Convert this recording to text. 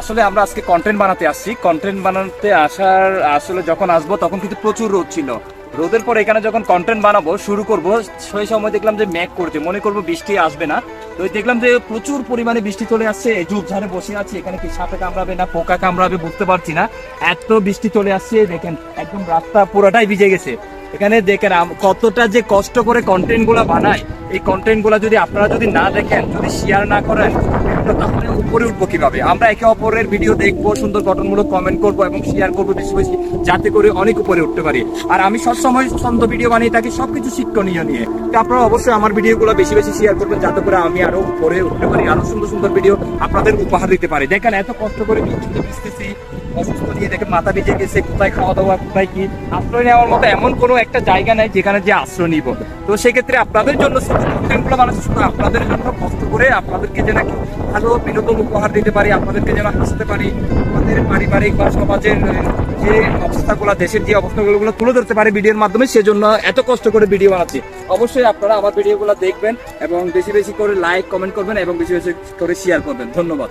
আসলে আমরা আজকে কন্টেন্ট বানাতে আসছি। কন্টেন্ট বানাতে আসার, আসলে যখন আসব তখন কিন্তু প্রচুর রোদ ছিল। রোদের পর এখানে যখন কন্টেন্ট বানাবো, শুরু করব, সেই সময় দেখলাম যে ম্যাক করছে। মনে করব বৃষ্টি আসবে না। তো দেখলাম যে প্রচুর পরিমাণে বৃষ্টি চলে আসছে। ঝুপঝাড়ে বসে আছি। এখানে কি সাপে কামড়াবে না পোকা কামড়াবে বুঝতে পারছি না। এত বৃষ্টি চলে আসছে, দেখেন, একদম রাস্তা পুরোটাই ভিজে গেছে। এখানে দেখেন কতটা যে কষ্ট করে কন্টেন্টগুলা বানায়। এই কন্টেন্টগুলা যদি আপনারা যদি না দেখেন, যদি শেয়ার না করেন তাহলে উপরে উঠবো কীভাবে? আমরা একে অপরের ভিডিও দেখব, সুন্দর গঠনমূলক কমেন্ট করব এবং শেয়ার করব বেশি বেশি, যাতে করে অনেক উপরে উঠতে পারি। আর আমি সবসময় সুন্দর ভিডিও বানিয়ে থাকি, সবকিছু শিক্ষণীয় নিয়ে। তো আপনারা অবশ্যই আমার ভিডিওগুলো বেশি বেশি শেয়ার করবেন, যাতে করে আমি আরও উপরে উঠতে পারি, আরও সুন্দর সুন্দর ভিডিও আপনাদের উপহার দিতে পারি। দেখেন এত কষ্ট করে বৃষ্টিতে ভিজতেছি অসুস্থ নিয়ে দেখে মাথা ভিজে গেছে কোথায় খাওয়া দাওয়া কোথায় কি, আশ্রয় নেওয়ার মতো এমন কোনো একটা জায়গা নাই যেখানে যে আশ্রয় নিব। তো সেক্ষেত্রে আপনাদের জন্য বানাচ্ছি। শুধু আপনাদের জন্য কষ্ট করে আপনাদেরকে যেন একটু ভালো, বিনোদন উপহার দিতে পারি, আপনাদেরকে যেন হাসতে পারি, আমাদের পারিবারিক বা সমাজের যে অবস্থাগুলো, দেশের যে অবস্থাগুলো গুলো তুলে ধরতে পারি ভিডিওর মাধ্যমে, সেজন্য এত কষ্ট করে ভিডিও বানাচ্ছি। অবশ্যই আপনারা আমার ভিডিওগুলো দেখবেন এবং বেশি বেশি করে লাইক কমেন্ট করবেন এবং বেশি বেশি করে শেয়ার করবেন। ধন্যবাদ।